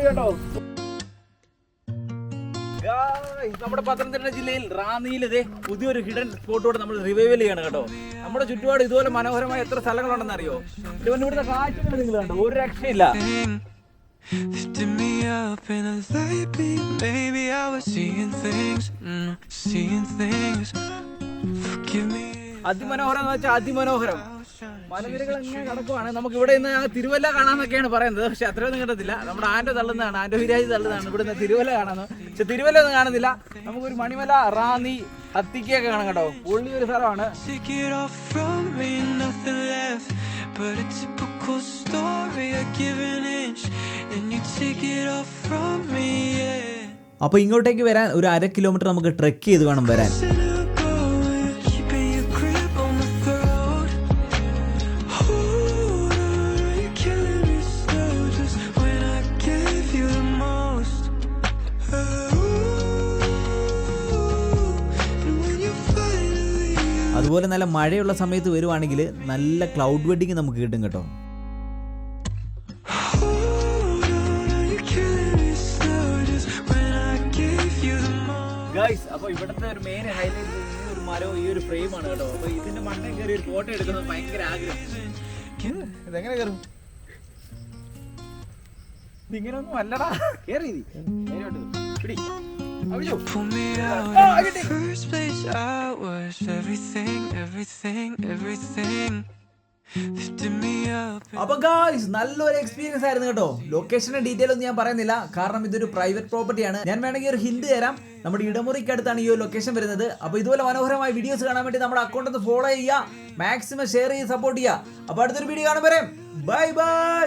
കേട്ടോ നമ്മുടെ പത്തനംതിട്ട ജില്ലയിൽ റാന്നിയിലേ പുതിയൊരു ഹിഡൻ സ്പോട്ടോട് നമ്മൾ റിവൈവൽ ചെയ്യണം കേട്ടോ നമ്മുടെ ചുറ്റുപാട് ഇതുപോലെ മനോഹരമായ എത്ര സ്ഥലങ്ങളുണ്ടെന്ന് അറിയോ ഇവിടുത്തെ കാഴ്ചകൾ നിങ്ങൾ കണ്ടോ ഒരു രക്ഷയില്ല Lifting me up in a light beam. Maybe I was seeing things, mm, seeing things. Forgive me. അതിമനോഹരം എന്ന് വെച്ചാൽ അതിമനോഹരം മലനിരകൾ എങ്ങനെ കിടക്കുവാണ്. നമുക്ക് ഇവിടെ നിന്ന് തിരുവല്ല കാണാന്നൊക്കെയാണ് പറയുന്നത്. പക്ഷെ അത്രയൊന്നും കിട്ടത്തില്ല. നമ്മുടെ ആൻഡോ തള്ളുന്നതാണ്. ആൻഡോ വിരാജ് തള്ളുന്നതാണ്. ഇവിടുന്ന് തിരുവല്ല കാണാന്ന്. പക്ഷെ തിരുവല്ല ഒന്നും കാണുന്നില്ല. നമുക്കൊരു മണിമല റാന്നി അത്തിക്കൊക്കെ കാണാം കേട്ടോ. പുള്ളി ഒരു സ്ഥലമാണ്. But a typical story. I give an inch. And you take it off from me, yeah. അപ്പോൾ ഇങ്ങോട്ടേക്ക് വരാൻ ഒരു അര കിലോമീറ്റർ നമുക്ക് ട്രെക്ക് ചെയ്ത് വേണം വരാൻ. അതുപോലെ നല്ല മഴയുള്ള സമയത്ത് വരുവാണെങ്കിൽ നല്ല ക്ലൗഡ് വെഡിങ് നമുക്ക് കിട്ടും കേട്ടോ. ഗൈസ് അപ്പൊ ഇവിടുത്തെ ഒരു മെയിൻ ഹൈലൈറ്റ് ഈ ഒരു മരവും ഈ ഒരു ഫ്രെയിമാണ് കേട്ടോ അപ്പൊ ഇതിന്റെ മണ്ണെ കയറി ഒരു ഫോട്ടോ എടുക്കുന്നത് ഭയങ്കര ആഗ്രഹം ഇതെങ്ങനെ കയറും ഇതിങ്ങനെ ഒന്നും അല്ലടാ. നേരോട്ട് പിടി. Pull me out Oh, in the first place. I was everything, everything, everything. അപ്പൊ ഗായ്സ് നല്ലൊരു എക്സ്പീരിയൻസ് ആയിരുന്നു കേട്ടോ. ലൊക്കേഷന്റെ ഡീറ്റെയിൽ ഒന്നും ഞാൻ പറയുന്നില്ല. കാരണം ഇതൊരു പ്രൈവറ്റ് പ്രോപ്പർട്ടിയാണ് ഞാൻ വേണമെങ്കിൽ ഒരു ഹിന്റ് തരാം. നമ്മുടെ ഇടമുറിക്ക് അടുത്താണ് ഈ ഒരു ലൊക്കേഷൻ വരുന്നത്. അപ്പൊ ഇതുപോലെ മനോഹരമായ വീഡിയോസ് കാണാൻ വേണ്ടി നമ്മുടെ അക്കൗണ്ട് ഒന്ന് ഫോളോ ചെയ്യുക. മാക്സിമം ഷെയർ ചെയ്ത് സപ്പോർട്ട് ചെയ്യുക. അപ്പൊ അടുത്തൊരു വീഡിയോ കാണാൻ പറയാം ബൈ ബൈ